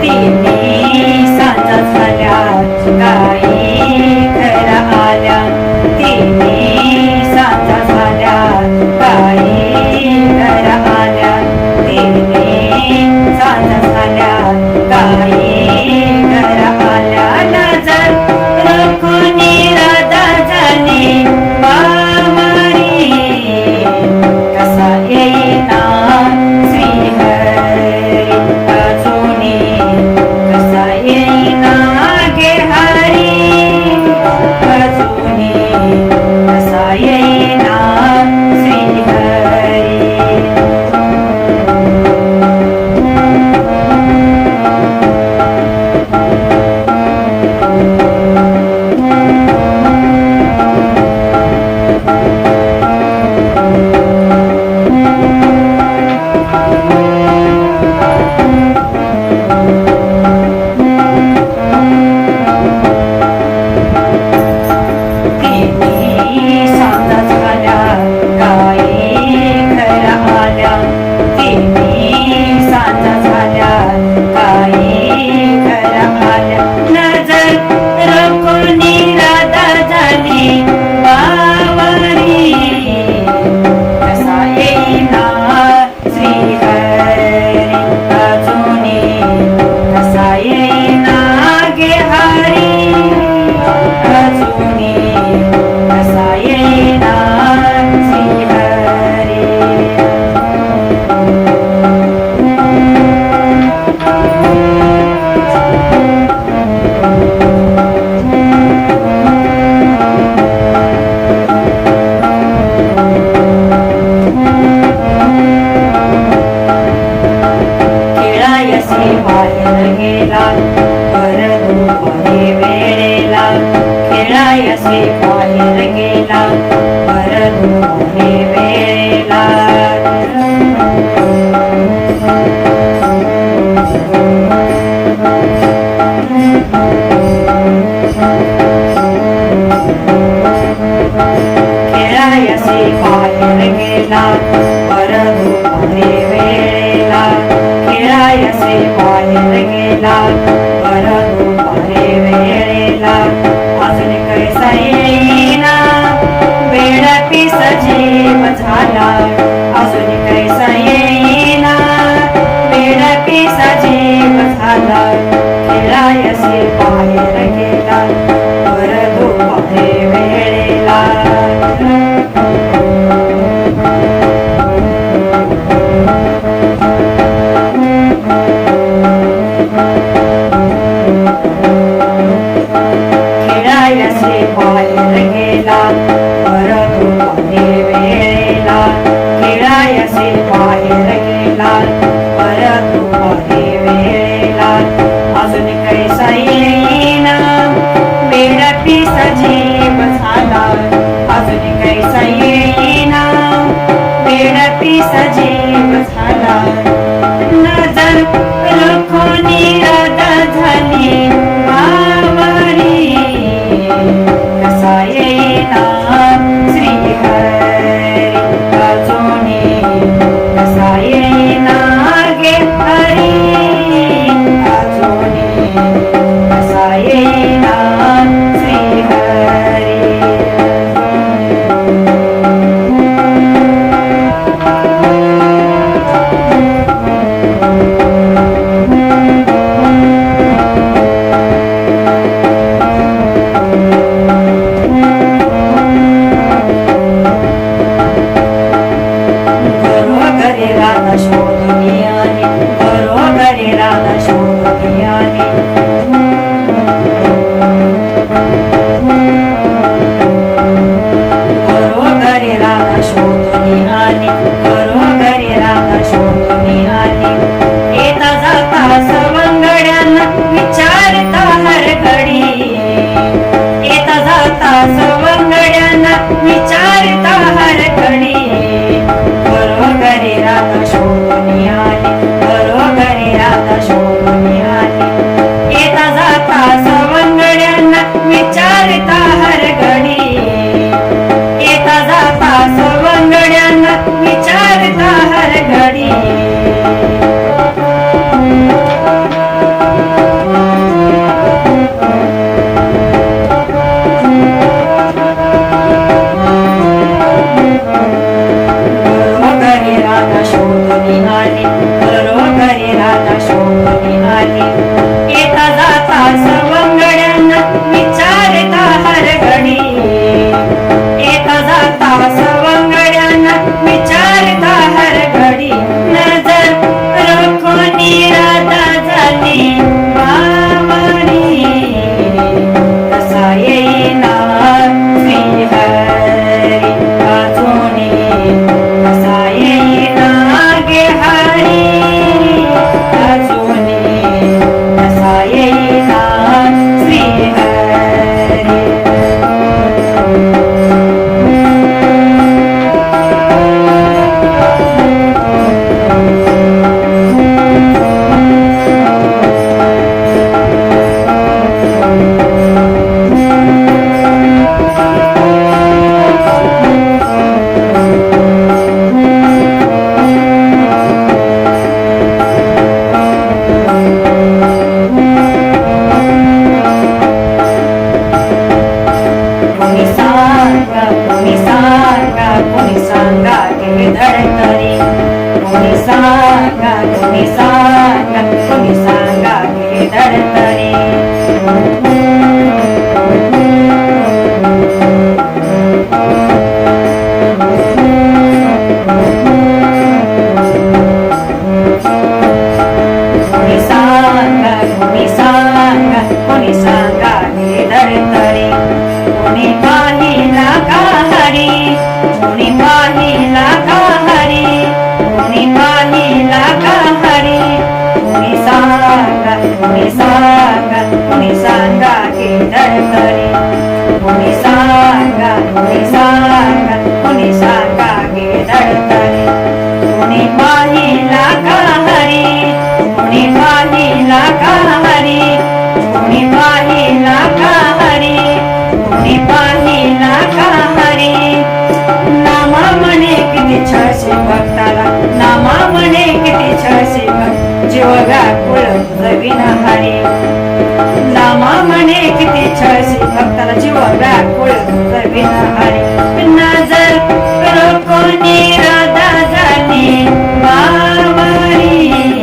be night. होती वेळेला अजून कैसा येईना. बेडपी सजीव झाला अजून कैसा सजीव झाला. variedad सांगा तुम्ही सांगा तुम्ही सांगा मी धडतरे कोणी सांगा कोणी सांगा गे धडतरी कोणी पाहिला का हरी? कोणी पाहिला का हरी? कोणी नामा म्हणे किती छळशी भक्ताला नामा म्हणे किती छळशी भक्त. जीवगा कुळ नवीन हरी. नामा म्हणे किती छळशी भक्ताला जीवावर राखोळ विनाहारी. पुन्हा जर करो कोणी राधा झाली बावारी